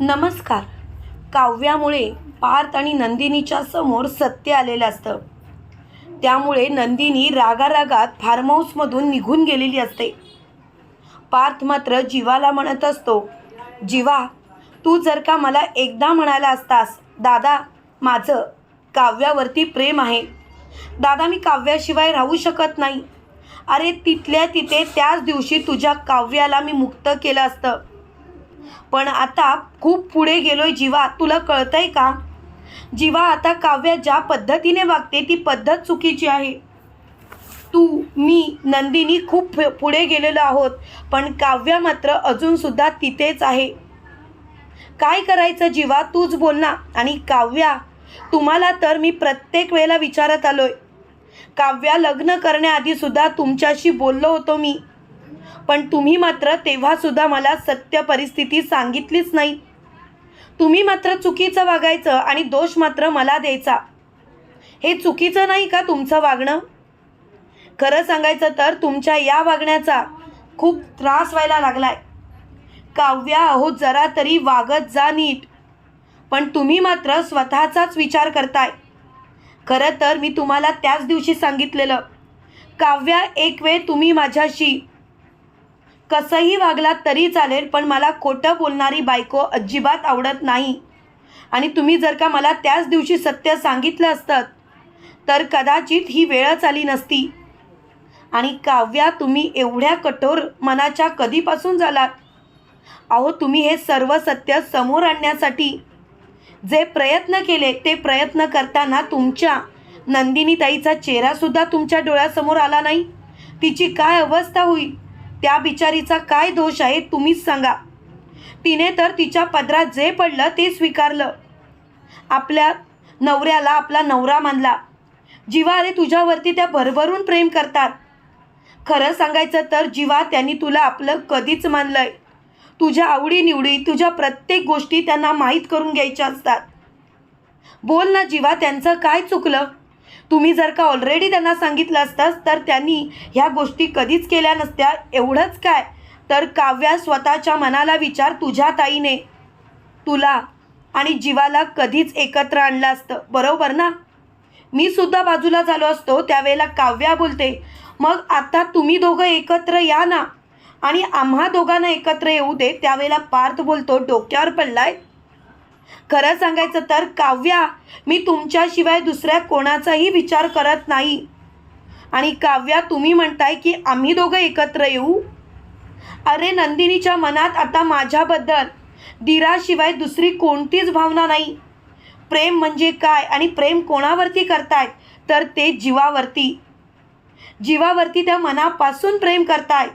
नमस्कार. काव्यामुळे पार्थ आणि नंदिनीच्या समोर सत्य आलेलं असतं. त्यामुळे नंदिनी रागारागात फार्म हाऊसमधून निघून गेलेली असते. पार्थ मात्र जीवाला म्हणत असतो जीवा तू जर का मला एकदा म्हणाला असतास दादा माझं काव्यावरती प्रेम आहे. दादा मी काव्याशिवाय राहू शकत नाही. अरे तिथल्या तिथे त्याच दिवशी तुझ्या काव्याला मी मुक्त केलं असतं. पण आता खूप पुढे गेलोय जीवा तुला कळतंय का? जीवा आता काव्या ज्या पद्धतीने वागते ती पद्धत चुकीची आहे. तू मी नंदिनी खूप पुढे गेलेलो आहोत पण काव्या मात्र अजूनसुद्धा तिथेच आहे. काय करायचं जीवा? तूच बोल ना. आणि काव्या तुम्हाला तर मी प्रत्येक वेळेला विचारत आलोय. काव्या लग्न करण्याआधी सुद्धा तुमच्याशी बोललो होतो मी. पण तुम्ही मात्र तेव्हासुद्धा मला सत्य परिस्थिती सांगितलीच नाही. तुम्ही मात्र चुकीचं वागायचं आणि दोष मात्र मला द्यायचा. हे चुकीचं नाही का तुमचं वागणं? खरं सांगायचं तर तुमच्या या वागण्याचा खूप त्रास व्हायला लागलाय. काव्या अहो जरा तरी वागत जा नीट. पण तुम्ही मात्र स्वतःचाच विचार करताय. खरं तर मी तुम्हाला त्याच दिवशी सांगितलेलं. काव्या एक वेळ तुम्ही माझ्याशी कसंही वागलात तरी चालेल पण मला खोटं बोलणारी बायको अजिबात आवडत नाही. आणि तुम्ही जर का मला त्याच दिवशी सत्य सांगितलं असतं तर कदाचित ही वेळच आली नसती. आणि काव्या तुम्ही एवढ्या कठोर मनाच्या कधीपासून झालात? अहो तुम्ही हे सर्व सत्य समोर आणण्यासाठी जे प्रयत्न केले ते प्रयत्न करताना तुमच्या नंदिनीताईचा चेहरासुद्धा तुमच्या डोळ्यासमोर आला नाही. तिची काय अवस्था होईल? त्या बिचारीचा काय दोष आहे तुम्हीच सांगा. तिने तर तिच्या पदरात जे पडलं ते स्वीकारलं. आपल्या नवऱ्याला आपला नवरा मानला. जिवारे अरे तुझ्यावरती त्या भरभरून प्रेम करतात. खरं सांगायचं तर जीवा त्यांनी तुला आपलं कधीच मानलंय. तुझ्या आवडीनिवडी तुझ्या प्रत्येक गोष्टी त्यांना माहीत करून घ्यायच्या असतात. बोल ना जीवा त्यांचं काय चुकलं? तुम्ही जर का ऑलरेडी त्यांना सांगितलं असतास तर त्यांनी ह्या गोष्टी कधीच केल्या नसत्या. एवढंच काय? तर काव्या स्वतःच्या मनाला विचार तुझ्या ताईने. तुला आणि जीवाला कधीच एकत्र आणलं असतं. बरोबर ना? मी सुद्धा बाजूला झालो असतो त्यावेळेला काव्या बोलते मग आता तुम्ही दोघं एकत्र या ना. आणि आम्हा दोघांना एकत्र येऊ दे त्यावेळेला पार्थ बोलतो डोक्यावर पडलाय? खरं सांगायचं तर काव्या मी तुमच्याशिवाय दुसऱ्या कोणाचाही विचार करत नाही. आणि काव्या तुम्ही म्हणताय की आम्ही दोघं एकत्र येऊ? अरे नंदिनीच्या मनात आता माझ्याबद्दल दिराशिवाय दुसरी कोणतीच भावना नाही. प्रेम म्हणजे काय आणि प्रेम कोणावरती करतायत तर ते जीवावरती. जीवावरती त्या मनापासून प्रेम करतायत.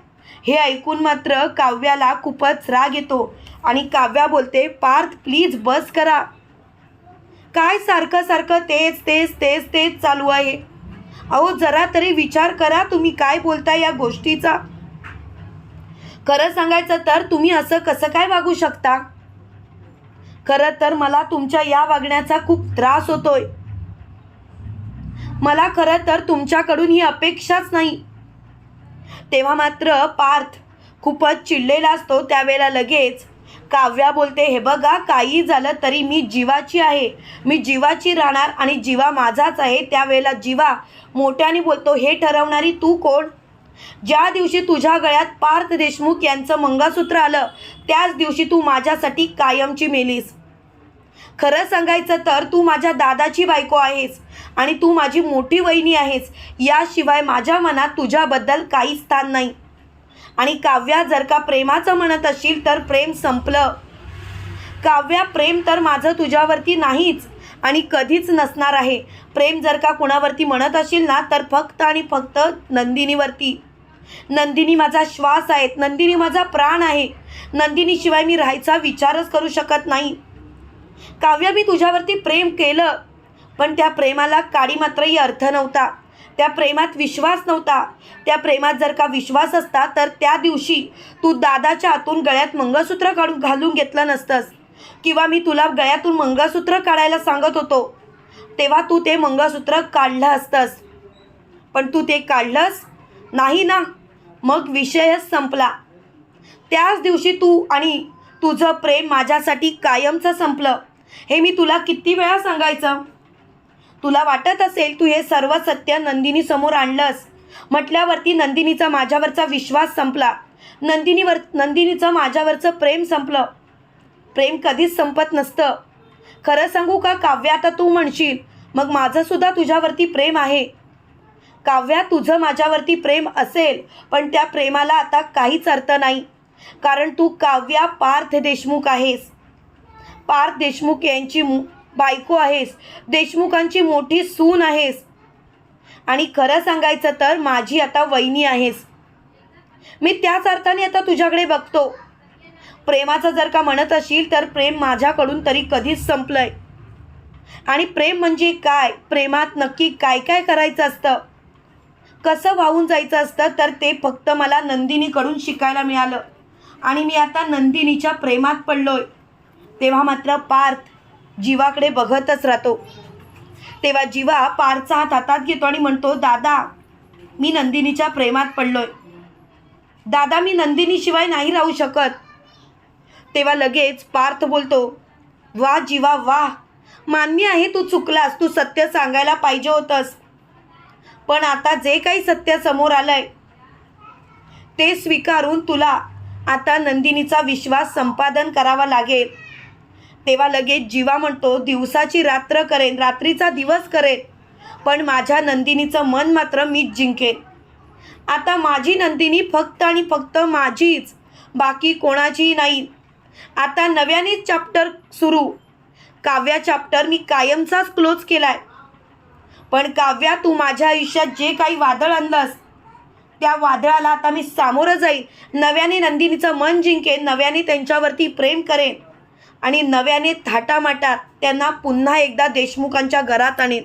हे ऐकून मात्र काव्याला खूपच राग येतो. आणि काव्या बोलते पार्थ प्लीज बस करा. काय सारखं सारखं तेच तेच तेच तेच चालू आहे. अहो जरा तरी विचार करा तुम्ही काय बोलताय या गोष्टीचा. खरं सांगायचं तर तुम्ही असं कसं काय वागू शकता? खरं तर मला तुमच्या या वागण्याचा खूप त्रास होतोय. मला खरं तर तुमच्याकडून ही अपेक्षाच नाही. तेव्हा मात्र पार्थ खूपच चिडलेला असतो त्यावेळेला लगेच काव्या बोलते हे बघा काही झालं तरी मी जीवाची आहे. मी जीवाची राहणार आणि जीवा माझाच आहे. त्यावेळेला जीवा मोठ्याने बोलतो हे ठरवणारी तू कोण? ज्या दिवशी तुझ्या गळ्यात पार्थ देशमुख यांचं मंगळसूत्र आलं त्याच दिवशी तू माझ्यासाठी कायमची मेलीस. खरं सांगायचं तर तू माझ्या दादाची बायको आहेस आणि तू माझी मोठी वहिनी आहेस. याशिवाय माझ्या मनात तुझ्याबद्दल काही स्थान नाही. आणि काव्या जर का प्रेमाचं म्हणत असशील तर प्रेम संपलं. काव्या प्रेम तर माझं तुझ्यावरती नाहीच आणि कधीच नसणार आहे. प्रेम जर का कुणावरती म्हणत असेल ना तर फक्त आणि फक्त नंदिनीवरती. नंदिनी माझा श्वास आहेत. नंदिनी माझा प्राण आहे. नंदिनीशिवाय मी राहायचा विचारच करू शकत नाही. काव्य मी तुझ्यावरती प्रेम केलं पण त्या प्रेमाला काडी मात्रही अर्थ नव्हता. त्या प्रेमात विश्वास नव्हता. त्या प्रेमात जर का विश्वास असता तर त्या दिवशी तू दादाच्या आतून गळ्यात मंगळसूत्र काढून घालून घेतलं नसतंस. किंवा मी तुला गळ्यातून मंगळसूत्र काढायला सांगत होतो. तेव्हा तू ते मंगळसूत्र काढलं असतंस. पण तू ते काढलंस नाही ना? मग विषयच संपला. त्याच दिवशी तू आणि तुझं प्रेम माझ्यासाठी कायमचं संपलं. हे मी तुला किती वेळा सांगायचं? तुला वाटत असेल तू हे सर्व सत्य नंदिनीसमोर आणलंस. म्हटल्यावरती नंदिनीचा माझ्यावरचा विश्वास संपला. नंदिनीवर नंदिनीचं माझ्यावरचं प्रेम संपलं. प्रेम कधीच संपत नसतं. खरं सांगू का काव्य आता तू म्हणशील मग माझंसुद्धा तुझ्यावरती प्रेम आहे. काव्या तुझं माझ्यावरती प्रेम असेल पण त्या प्रेमाला आता काहीच अर्थ नाही. कारण तू काव्या पार्थ देशमुख आहेस. पार्थ देशमुख यांची मु बायको आहेस. देशमुखांची मोठी सून आहेस. आणि खरं सांगायचं तर माझी आता वहिनी आहेस. मी त्याच अर्थाने आता तुझ्याकडे बघतो. प्रेमाचं जर का म्हणत असेल तर प्रेम माझ्याकडून तरी कधीच संपलंय. आणि प्रेम म्हणजे काय? प्रेमात नक्की काय काय करायचं असतं? कसं वाहून जायचं असतं? तर ते फक्त मला नंदिनीकडून शिकायला मिळालं. आणि मी आता नंदिनीच्या प्रेमात पडलोय. तेव्हा मात्र पार्थ जीवाकडे बघतच राहतो. तेव्हा जीवा पार्थचा हात हातात घेतो आणि म्हणतो दादा मी नंदिनीच्या प्रेमात पडलोय. दादा मी नंदिनीशिवाय नाही राहू शकत. तेव्हा लगेच पार्थ बोलतो वा जीवा वा मान्य आहे तू चुकलास तू सत्य सांगायला पाहिजे होतंस. पण आता जे काही सत्य समोर आलंय ते स्वीकारून तुला आता नंदिनीचा विश्वास संपादन करावा लागेल. तेव्हा लगेच जीवा म्हणतो दिवसाची रात्र करेन रात्रीचा दिवस करेन. पण माझ्या नंदिनीचं मन मात्र मीच जिंकेन. आता माझी नंदिनी फक्त आणि फक्त माझीच बाकी कोणाचीही नाही. आता नव्यानेच चॅप्टर सुरू. काव्या चॅप्टर मी कायमचाच क्लोज केलाय. पण काव्या तू माझ्या आयुष्यात जे काही वादळ आणलंस त्या वादळाला आता मी सामोरं जाईल नव्याने नंदिनीचं मन जिंकेन नव्याने त्यांच्यावरती प्रेम करेन. आणि नव्याने थाटामाटात त्यांना पुन्हा एकदा देशमुखांच्या घरात आणेन.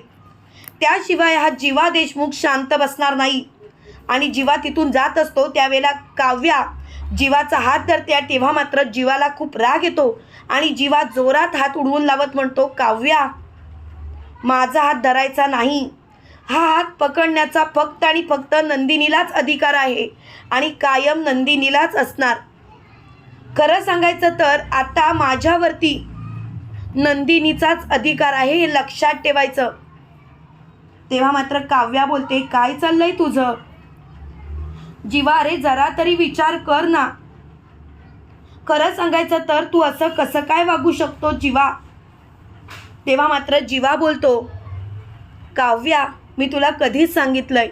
त्याशिवाय हा जीवा देशमुख शांत बसणार नाही. आणि जीवा तिथून जात असतो त्यावेळेला काव्या जीवाचा हात धरते तेव्हा मात्र जीवाला खूप राग येतो आणि जीवा जोरात हात उडवून लावत म्हणतो काव्या माझा हात धरायचा नाही. हा हात पकडण्याचा फक्त आणि फक्त नंदिनीलाच अधिकार आहे आणि कायम नंदिनीलाच असणार. खरं सांगायचं तर आता माझ्यावरती नंदिनीचाच अधिकार आहे हे लक्षात ठेवायचं. तेव्हा मात्र काव्या बोलते काय चाललंय तुझं? जीवा अरे जरा तरी विचार कर ना. खरं सांगायचं तर तू असं कसं काय वागू शकतो जीवा? तेव्हा मात्र जीवा बोलतो काव्या मी तुला कधीच सांगितलंय.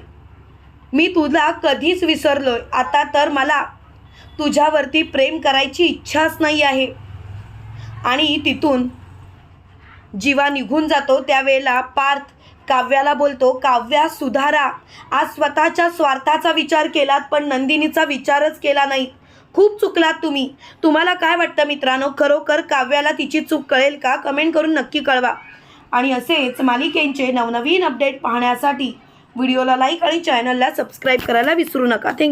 मी तुला कधीच विसरलोय. आता तर मला तुझ्यावरती प्रेम करायची इच्छाच नाही आहे. आणि तिथून जीवा निघून जातो त्यावेळेला पार्थ काव्याला बोलतो काव्या सुधारा. आज स्वतःच्या स्वार्थाचा विचार केलात पण नंदिनीचा विचारच केला नाही. खूप चुकलात तुम्ही. तुम्हाला काय वाटतं मित्रांनो? खरोखर काव्याला तिची चूक कळेल का? कमेंट करून नक्की कळवा. आणि असेच मालिकेंचे नवनवीन अपडेट पाहण्यासाठी व्हिडिओला लाईक आणि चॅनलला सबस्क्राईब करायला विसरू नका. थँक्यू